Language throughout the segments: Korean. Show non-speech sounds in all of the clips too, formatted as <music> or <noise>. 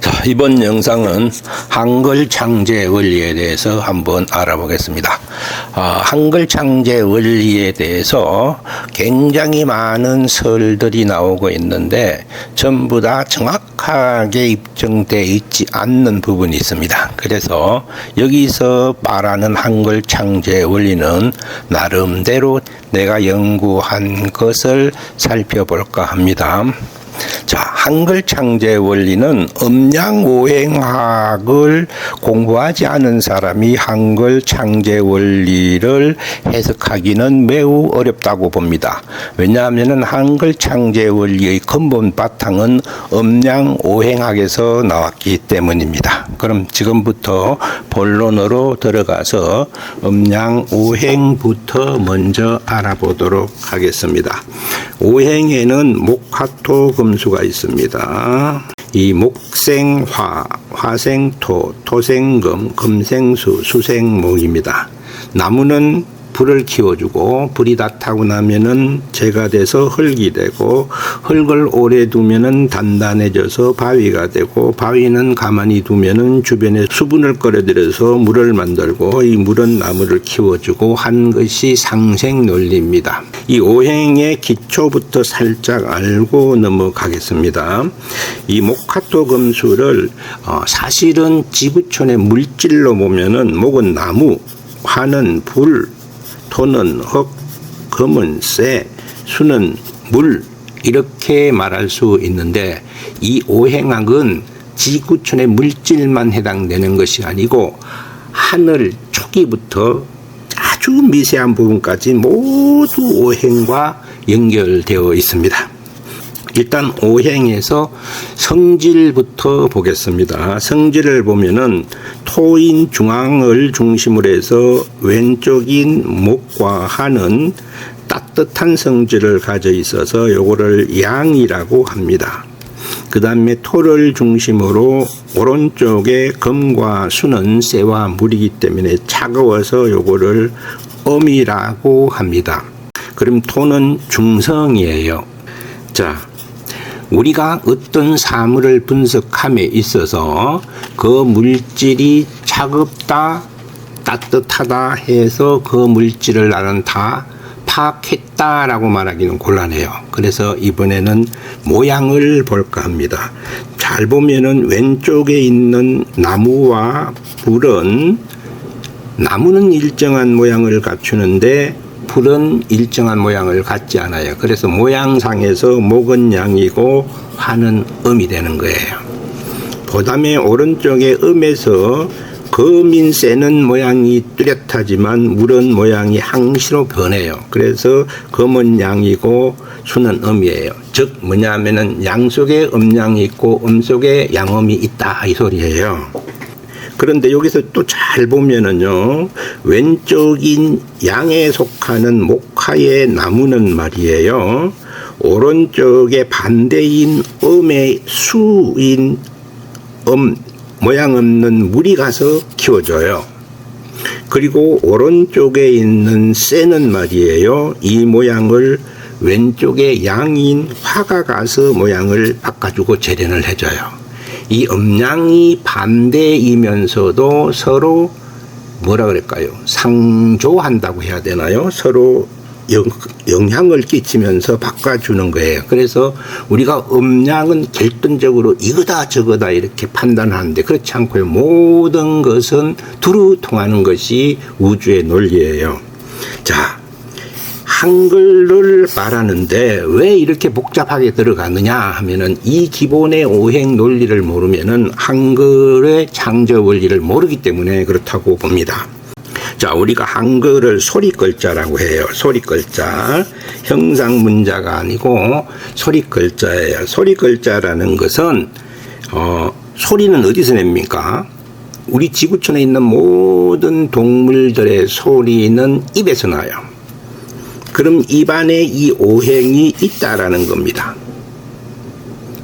자, 이번 영상은 한글 창제 원리에 대해서 한번 알아보겠습니다. 아, 한글 창제 원리에 대해서 굉장히 많은 설들이 나오고 있는데 전부 다 정확하게 입증되어 있지 않는 부분이 있습니다. 그래서 여기서 말하는 한글 창제 원리는 나름대로 내가 연구한 것을 살펴볼까 합니다. 자, 한글 창제 원리는 음양오행학을 공부하지 않은 사람이 한글 창제 원리를 해석하기는 매우 어렵다고 봅니다. 왜냐하면 한글 창제 원리의 근본 바탕은 음양오행학에서 나왔기 때문입니다. 그럼 지금부터 본론으로 들어가서 음양오행부터 먼저 알아보도록 하겠습니다. 오행에는 목화토 금 수가 있습니다. 이 목생화, 화생토, 토생금, 금생수, 수생목입니다. 나무는 불을 키워주고 불이 다 타고 나면은 재가 돼서 흙이 되고 흙을 오래 두면은 단단해져서 바위가 되고 바위는 가만히 두면은 주변에 수분을 끌어들여서 물을 만들고 이 물은 나무를 키워주고 한 것이 상생 논리입니다. 이 오행의 기초부터 살짝 알고 넘어가겠습니다. 이 목화토 금수를 어, 사실은 지구촌의 물질로 보면은 목은 나무, 화는 불, 토는 흙, 금은 쇠, 수는 물 이렇게 말할 수 있는데 이 오행학은 지구촌의 물질만 해당되는 것이 아니고 하늘 초기부터 아주 미세한 부분까지 모두 오행과 연결되어 있습니다. 일단 오행에서 성질부터 보겠습니다. 성질을 보면은 토인 중앙을 중심으로 해서 왼쪽인 목과 하는 따뜻한 성질을 가져 있어서 요거를 양이라고 합니다. 그 다음에 토를 중심으로 오른쪽에 금과 수는 쇠와 물이기 때문에 차가워서 요거를 음이라고 합니다. 그럼 토는 중성이에요. 자, 우리가 어떤 사물을 분석함에 있어서 그 물질이 차갑다, 따뜻하다 해서 그 물질을 나는 다 파악했다라고 말하기는 곤란해요. 그래서 이번에는 모양을 볼까 합니다. 잘 보면은 왼쪽에 있는 나무와 불은 나무는 일정한 모양을 갖추는데 불은 일정한 모양을 갖지 않아요. 그래서 모양상에서 목은 양이고 화는 음이 되는 거예요. 보담의 오른쪽에 음에서 쇠는 모양이 뚜렷하지만 물은 모양이 항시로 변해요. 그래서 검은 양이고 수는 음이에요. 즉 뭐냐면은 양 속에 음양이 있고 음 속에 양음이 있다 이 소리예요. 그런데 여기서 또 잘 보면은요, 왼쪽인 양에 속하는 목화의 나무는 말이에요, 오른쪽에 반대인 음의 수인 음, 모양 없는 물이 가서 키워줘요. 그리고 오른쪽에 있는 쇠는 말이에요, 이 모양을 왼쪽에 양인 화가 가서 모양을 바꿔주고 재련을 해줘요. 이 음양이 반대이면서도 서로 뭐라 그럴까요? 상조한다고 해야 되나요? 서로 영, 영향을 끼치면서 바꿔주는 거예요. 그래서 우리가 음양은 결정적으로 이거다 저거다 이렇게 판단하는데 그렇지 않고요. 모든 것은 두루 통하는 것이 우주의 논리예요. 자, 한글을 말하는데 왜 이렇게 복잡하게 들어가느냐 하면은 이 기본의 오행 논리를 모르면은 한글의 창조 원리를 모르기 때문에 그렇다고 봅니다. 자, 우리가 한글을 소리글자라고 해요. 소리글자. 형상 문자가 아니고 소리글자예요. 소리글자라는 것은 어, 소리는 어디서 냅니까? 우리 지구촌에 있는 모든 동물들의 소리는 입에서 나요. 그럼 입안에 이 오행이 있다라는 겁니다.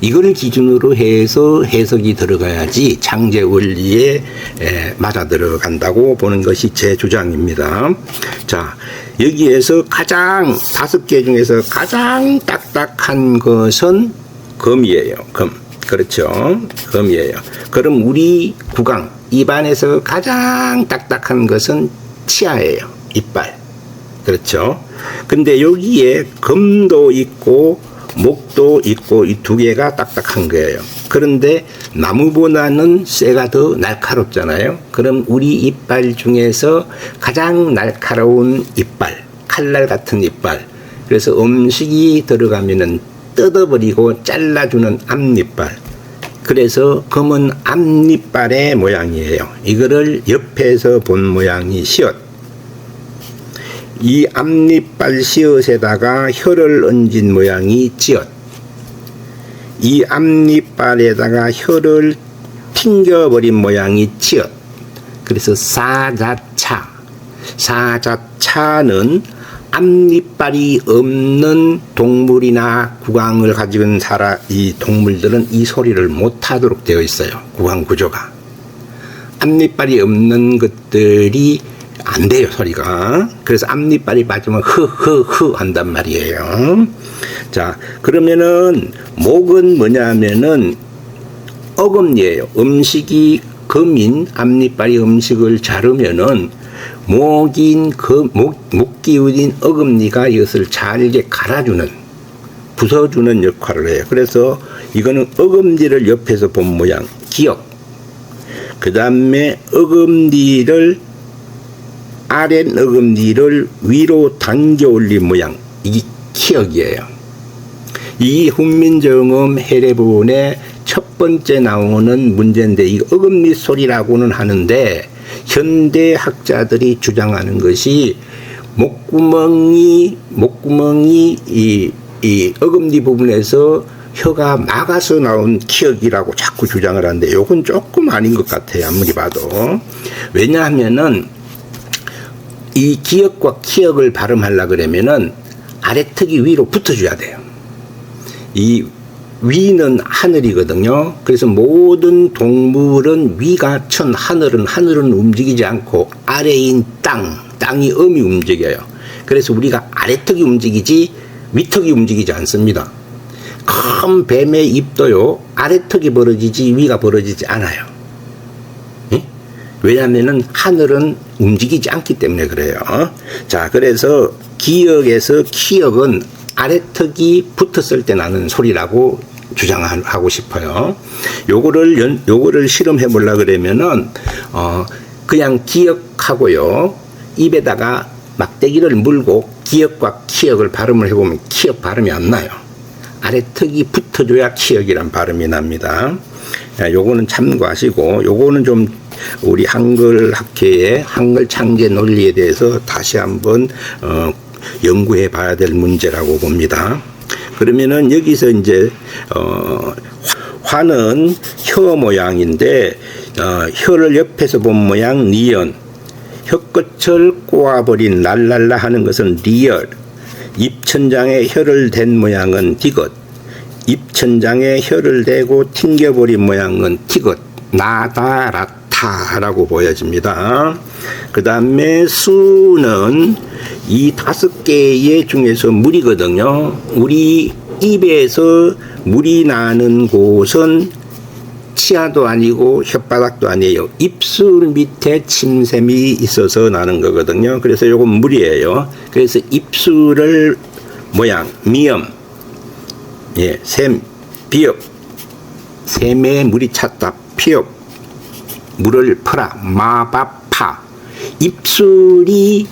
이걸 기준으로 해서 해석이 들어가야지 창제 원리에 맞아 들어간다고 보는 것이 제 주장입니다. 자, 여기에서 가장 다섯 개 중에서 가장 딱딱한 것은 금이에요. 금. 그렇죠. 금이에요. 그럼 우리 구강, 입안에서 가장 딱딱한 것은 치아예요. 이빨. 그렇죠. 근데 여기에 금도 있고 목도 있고 이 두 개가 딱딱한 거예요. 그런데 나무보다는 쇠가 더 날카롭잖아요. 그럼 우리 이빨 중에서 가장 날카로운 이빨, 칼날 같은 이빨. 그래서 음식이 들어가면은 뜯어버리고 잘라주는 앞니빨. 그래서 검은 앞니빨의 모양이에요. 이거를 옆에서 본 모양이 시옷. 이 앞니빨 시옷에다가 혀를 얹은 모양이 찌엇. 이 앞니빨에다가 혀를 튕겨버린 모양이 치엇. 그래서 사자차. 사자차는 앞니빨이 없는 동물이나 구강을 가지고 있는 사람, 이 동물들은 이 소리를 못하도록 되어 있어요. 구강 구조가. 앞니빨이 없는 것들이 안 돼요, 소리가. 그래서 앞니빨이 빠지면 흐흐흐 한단 말이에요. 자, 그러면은 목은 뭐냐면은 어금니예요. 음식이 금인 앞니빨이 음식을 자르면은 목인 그 목, 목 기운인 어금니가 이것을 잘게 갈아주는 부숴주는 역할을 해요. 그래서 이거는 어금니를 옆에서 본 모양 기억. 그 다음에 어금니를 아랫 어금니를 위로 당겨 올린 모양 이게 기억이에요. 이 훈민정음 해례본의 첫 번째 나오는 문제인데 이 어금니 소리라고는 하는데 현대 학자들이 주장하는 것이 목구멍이 목구멍이 이, 이 어금니 부분에서 혀가 막아서 나온 키역이라고 자꾸 주장을 하는데 요건 조금 아닌 것 같아요 아무리 봐도 왜냐하면은 이 기역과 키역을 발음하려 그러면은 아래턱이 위로 붙어줘야 돼요. 이 위는 하늘이거든요. 그래서 모든 동물은 위가 천, 하늘은 하늘은 움직이지 않고 아래인 땅, 땅이 음이 움직여요. 그래서 우리가 아래턱이 움직이지 위턱이 움직이지 않습니다. 큰 뱀의 입도요 아래턱이 벌어지지 위가 벌어지지 않아요. 예? 왜냐하면은 하늘은 움직이지 않기 때문에 그래요. 자, 그래서 기역에서 키역은 아래턱이 붙었을 때 나는 소리라고 주장하고 싶어요. 요거를 연, 요거를 실험해 보려 그러면은 어 그냥 기역하고요. 입에다가 막대기를 물고 기역과 키역을 발음을 해 보면 키역 발음이 안 나요. 아래턱이 붙어줘야 키역이란 발음이 납니다. 야, 요거는 참고하시고 요거는 좀 우리 한글 학회의 한글 창제 논리에 대해서 다시 한번 어, 연구해 봐야 될 문제라고 봅니다. 그러면은 여기서 이제 어, 화는 혀 모양인데 어, 혀를 옆에서 본 모양 니연. 혀끝을 꼬아버린 랄랄라 하는 것은 리얼. 입천장에 혀를 댄 모양은 디귿. 입천장에 혀를 대고 튕겨버린 모양은 티귿. 나다 라타라고 보여집니다. 그 다음에 수는 이 다섯 개의 중에서 물이거든요. 우리 입에서 물이 나는 곳은 치아도 아니고 혓바닥도 아니에요. 입술 밑에 침샘이 있어서 나는 거거든요. 그래서 요건 물이에요. 그래서 입술을 모양, 미염, 예, 샘, 비엽, 샘에 물이 찼다, 피엽, 물을 퍼라, 마바파, 입술이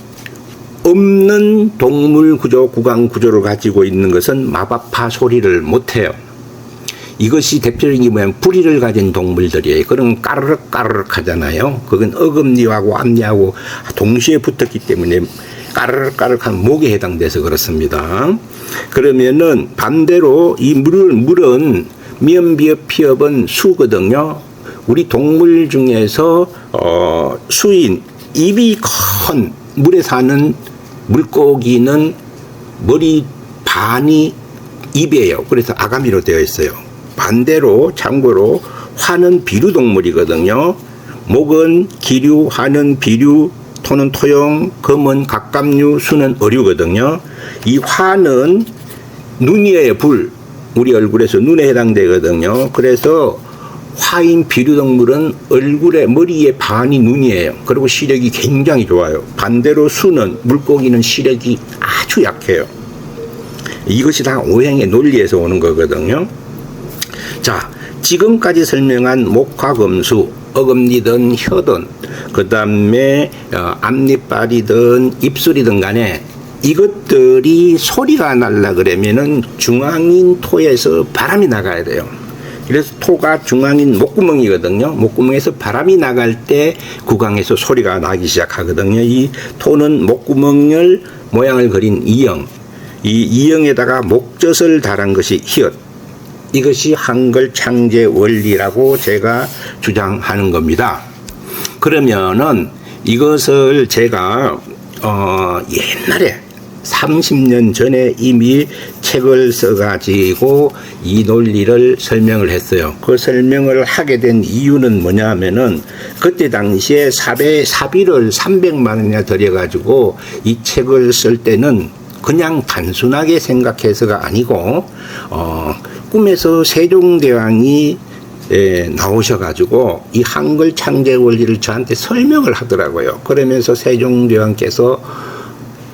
없는 동물 구조, 구강 구조를 가지고 있는 것은 마바파 소리를 못해요. 이것이 대표적인 게 뭐냐면 부리를 가진 동물들이에요. 그럼 까르륵 까르륵 하잖아요. 그건 어금니하고 앞니하고 동시에 붙었기 때문에 까르륵 까르륵한 목에 해당돼서 그렇습니다. 그러면은 반대로 이 물은 물은 미연비읍 피업은 수거든요. 우리 동물 중에서 어, 수인 입이 큰 물에 사는 물고기는 머리 반이 입이에요. 그래서 아가미로 되어 있어요. 반대로 참고로 화는 비류 동물이거든요. 목은 기류, 화는 비류, 토는 토용, 금은 갑각류, 수는 어류거든요. 이 화는 눈이에요, 불. 우리 얼굴에서 눈에 해당되거든요. 그래서 화인 비류동물은 얼굴에 머리에 반이 눈이에요. 그리고 시력이 굉장히 좋아요. 반대로 수는 물고기는 시력이 아주 약해요. 이것이 다 오행의 논리에서 오는 거거든요. 자, 지금까지 설명한 목화금수, 어금니든 혀든, 그 다음에 어, 앞니빨이든 입술이든 간에 이것들이 소리가 날라 그러면은 중앙인 토에서 바람이 나가야 돼요. 그래서 토가 중앙인 목구멍이거든요. 목구멍에서 바람이 나갈 때 구강에서 소리가 나기 시작하거든요. 이 토는 목구멍을 모양을 그린 이형, 이 이형에다가 목젖을 달한 것이 히읗. 이것이 한글 창제 원리라고 제가 주장하는 겁니다. 그러면은 이것을 제가 어 옛날에 30년 전에 이미 책을 써가지고 이 논리를 설명을 했어요. 그 설명을 하게 된 이유는 뭐냐면은 그때 당시에 사배, 사비를 300만 원이나 들여가지고 이 책을 쓸 때는 그냥 단순하게 생각해서가 아니고 어, 꿈에서 세종대왕이 에, 나오셔가지고 이 한글 창제 원리를 저한테 설명을 하더라고요. 그러면서 세종대왕께서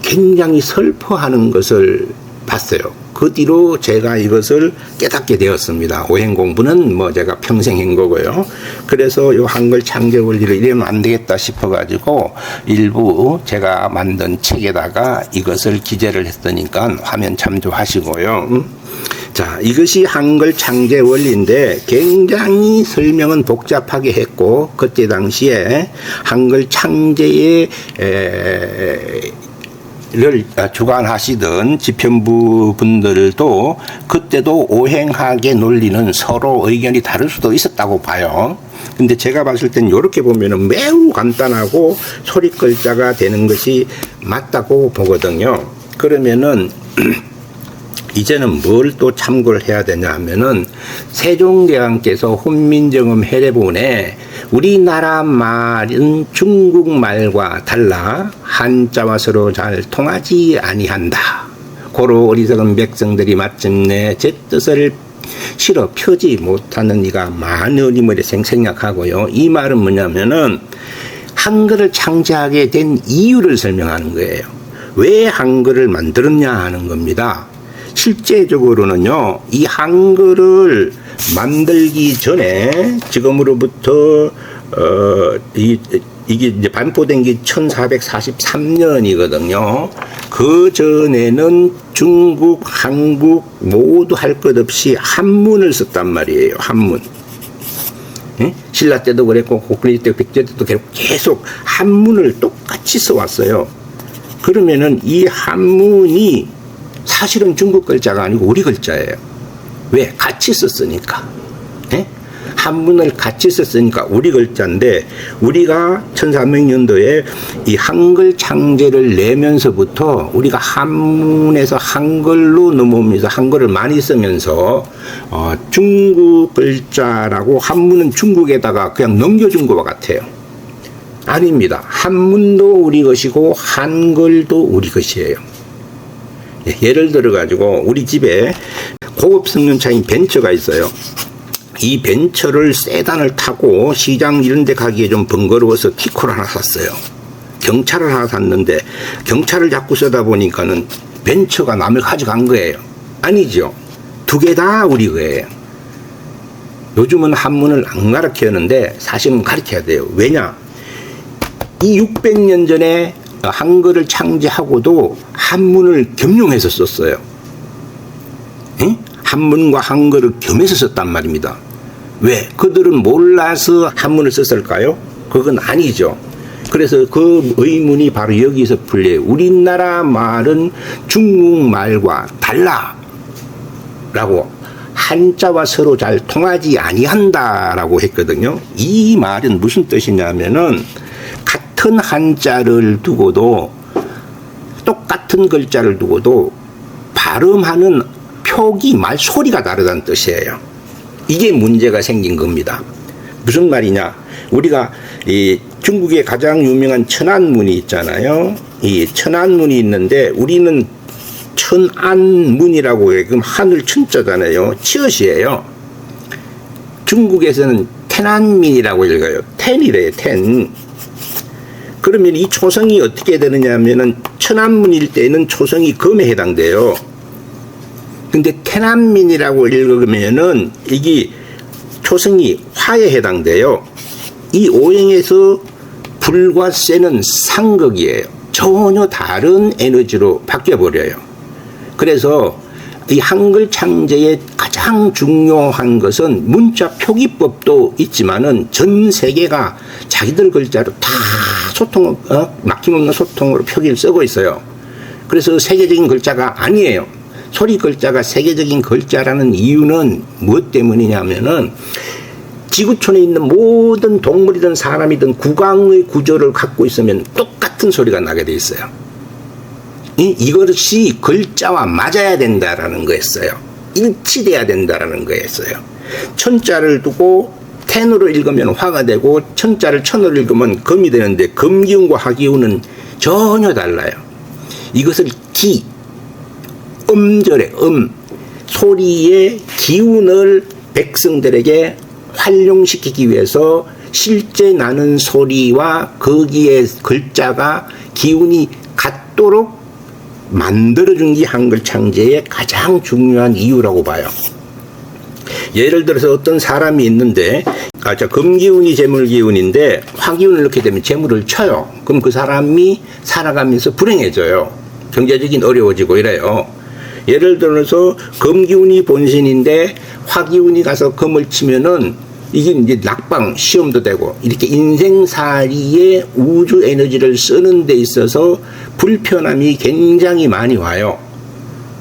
굉장히 슬퍼하는 것을 봤어요. 그 뒤로 제가 이것을 깨닫게 되었습니다. 오행 공부는 뭐 제가 평생 한 거고요. 그래서 이 한글 창제 원리를 이러면 안 되겠다 싶어가지고 일부 제가 만든 책에다가 이것을 기재를 했으니까 화면 참조하시고요. 음. 자, 이것이 한글 창제 원리인데 굉장히 설명은 복잡하게 했고 그때 당시에 한글 창제의 에, 를 주관하시던 지편부 분들도 그때도 오행학의 논리는 서로 의견이 다를 수도 있었다고 봐요. 근데 제가 봤을 땐 이렇게 보면은 매우 간단하고 소리 글자가 되는 것이 맞다고 보거든요. 그러면은 <clears throat> 이제는 뭘 또 참고를 해야 되냐 하면은 세종대왕께서 훈민정음 해례본에 우리나라 말은 중국 말과 달라 한자와 서로 잘 통하지 아니한다. 고로 어리석은 백성들이 마침내 제 뜻을 실어 펴지 못하는 이가 많으리머리 생생략하고요. 이 말은 뭐냐면은 한글을 창제하게 된 이유를 설명하는 거예요. 왜 한글을 만들었냐 하는 겁니다. 실제적으로는요, 이 한글을 만들기 전에 지금으로부터 어, 이, 이게 이제 반포된 게 1443년이거든요. 그 전에는 중국, 한국 모두 할 것 없이 한문을 썼단 말이에요. 한문. 예? 신라 때도 그랬고 고구리 때, 백제 때도 계속 한문을 똑같이 써왔어요. 그러면은 이 한문이 사실은 중국 글자가 아니고 우리 글자예요. 왜? 같이 썼으니까. 네? 한문을 같이 썼으니까 우리 글자인데 우리가 1300년도에 이 한글 창제를 내면서부터 우리가 한문에서 한글로 넘어오면서 한글을 많이 쓰면서 어, 중국 글자라고 한문은 중국에다가 그냥 넘겨준 것과 같아요. 아닙니다. 한문도 우리 것이고 한글도 우리 것이에요. 예, 예를 들어 가지고 우리 집에 고급 승용차인 벤처가 있어요. 이 벤처를 세단을 타고 시장 이런 데 가기에 좀 번거로워서 키코를 하나 샀어요. 경차를 하나 샀는데 경차를 자꾸 쓰다 보니까는 벤처가 남을 가져간 거예요. 아니죠. 두 개 다 우리 거예요. 요즘은 한문을 안 가르치는데 사실은 가르쳐야 돼요. 왜냐? 이 600년 전에 한글을 창제하고도 한문을 겸용해서 썼어요. 에? 한문과 한글을 겸해서 썼단 말입니다. 왜? 그들은 몰라서 한문을 썼을까요? 그건 아니죠. 그래서 그 의문이 바로 여기서 풀려요. 우리나라 말은 중국 말과 달라. 라고 한자와 서로 잘 통하지 아니한다라고 했거든요. 이 말은 무슨 뜻이냐면은 같은 한자를 두고도 똑같은 글자를 두고도 발음하는 표기 말 소리가 다르다는 뜻이에요. 이게 문제가 생긴 겁니다. 무슨 말이냐? 우리가 이 중국의 가장 유명한 천안문이 있잖아요. 이 천안문이 있는데 우리는 천안문이라고 해. 그럼 하늘 천자잖아요. 치엇이에요. 중국에서는 태난민이라고 읽어요. 텐이래요, 텐. 그러면 이 초성이 어떻게 되느냐 하면은 천안문일 때는 초성이 금에 해당돼요. 근데 태난민이라고 읽으면은 이게 초성이 화에 해당돼요. 이 오행에서 불과 쇠는 상극이에요. 전혀 다른 에너지로 바뀌어버려요. 그래서 이 한글 창제의 가장 중요한 것은 문자 표기법도 있지만은 전 세계가 자기들 글자로 다 소통, 어? 막힘없는 소통으로 표기를 쓰고 있어요. 그래서 세계적인 글자가 아니에요. 소리 글자가 세계적인 글자라는 이유는 무엇 때문이냐면은 지구촌에 있는 모든 동물이든 사람이든 구강의 구조를 갖고 있으면 똑같은 소리가 나게 돼 있어요. 이, 이것이 글자와 맞아야 된다라는 거였어요. 일치돼야 된다라는 거였어요. 천자를 두고 텐으로 읽으면 화가 되고 천자를 천으로 읽으면 금이 되는데 금기운과 화기운은 전혀 달라요. 이것을 기, 음절의 음, 소리의 기운을 백성들에게 활용시키기 위해서 실제 나는 소리와 거기에 글자가 기운이 같도록 만들어준 게 한글 창제의 가장 중요한 이유라고 봐요. 예를 들어서 어떤 사람이 있는데 아, 자, 금기운이 재물기운인데 화기운을 넣게 되면 재물을 쳐요. 그럼 그 사람이 살아가면서 불행해져요. 경제적인 어려워지고 이래요. 예를 들어서 금기운이 본신인데 화기운이 가서 금을 치면은 이게 이제 낙방 시험도 되고 이렇게 인생살이의 우주 에너지를 쓰는 데 있어서 불편함이 굉장히 많이 와요.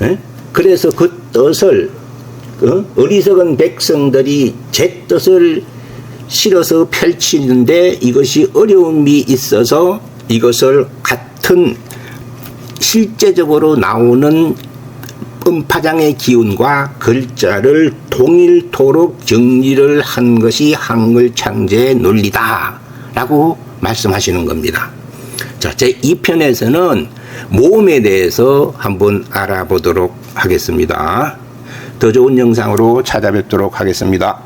예? 그래서 그 뜻을 어? 어 리석은 백성들이 제 뜻을 실어서 펼치는데 이것이 어려움이 있어서 이것을 같은 실제적으로 나오는 음파장의 기운과 글자를 동일토록 정리를 한 것이 한글 창제의 논리다. 라고 말씀하시는 겁니다. 자, 제 2편에서는 모음에 대해서 한번 알아보도록 하겠습니다. 더 좋은 영상으로 찾아뵙도록 하겠습니다.